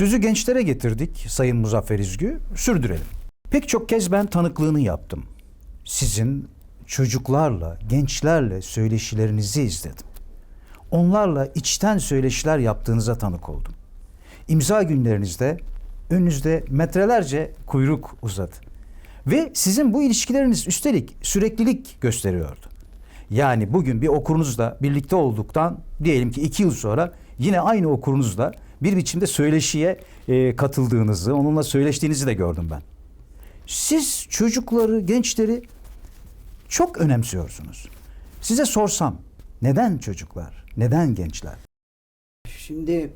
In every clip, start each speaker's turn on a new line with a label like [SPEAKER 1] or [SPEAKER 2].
[SPEAKER 1] Sözü gençlere getirdik Sayın Muzaffer İzgü. Sürdürelim. Pek çok kez ben tanıklığını yaptım. Sizin çocuklarla, gençlerle söyleşilerinizi izledim. Onlarla içten söyleşiler yaptığınıza tanık oldum. İmza günlerinizde önünüzde metrelerce kuyruk uzadı. Ve sizin bu ilişkileriniz üstelik süreklilik gösteriyordu. Yani bugün bir okurunuzla birlikte olduktan diyelim ki iki yıl sonra yine aynı okurunuzla bir biçimde söyleşiye e, katıldığınızı, onunla söyleştiğinizi de gördüm ben. Siz çocukları, gençleri çok önemsiyorsunuz. Size sorsam neden çocuklar, neden gençler?
[SPEAKER 2] Şimdi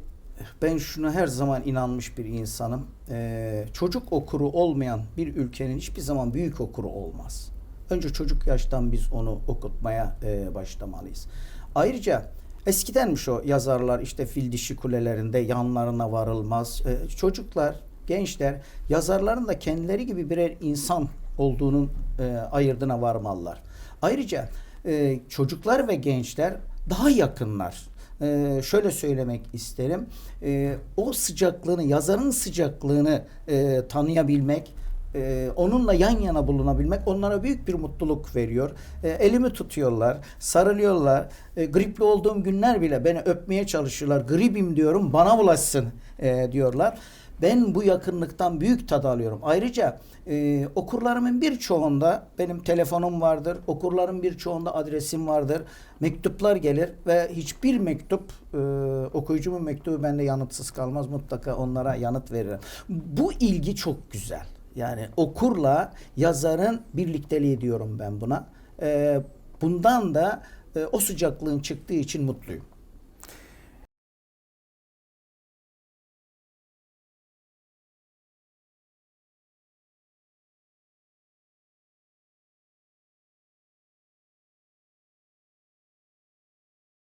[SPEAKER 2] ben şuna her zaman inanmış bir insanım. Ee, çocuk okuru olmayan bir ülkenin hiçbir zaman büyük okuru olmaz. Önce çocuk yaştan biz onu okutmaya e, başlamalıyız. Ayrıca eskidenmiş o yazarlar işte fil dişi kulelerinde yanlarına varılmaz. Ee, çocuklar, gençler yazarların da kendileri gibi birer insan olduğunun e, ayırdına varmalılar. Ayrıca e, çocuklar ve gençler daha yakınlar. Ee, şöyle söylemek isterim. Ee, o sıcaklığını, yazarın sıcaklığını e, tanıyabilmek, e, onunla yan yana bulunabilmek onlara büyük bir mutluluk veriyor. E, elimi tutuyorlar, sarılıyorlar. E, gripli olduğum günler bile beni öpmeye çalışıyorlar. Gripim diyorum, bana bulaşsın e, diyorlar. Ben bu yakınlıktan büyük tad alıyorum. Ayrıca e, okurlarımın birçoğunda benim telefonum vardır. Okurların birçoğunda adresim vardır. Mektuplar gelir ve hiçbir mektup e, okuyucumun mektubu bende yanıtsız kalmaz. Mutlaka onlara yanıt veririm. Bu ilgi çok güzel. Yani okurla yazarın birlikteliği diyorum ben buna. E, bundan da e, o sıcaklığın çıktığı için mutluyum.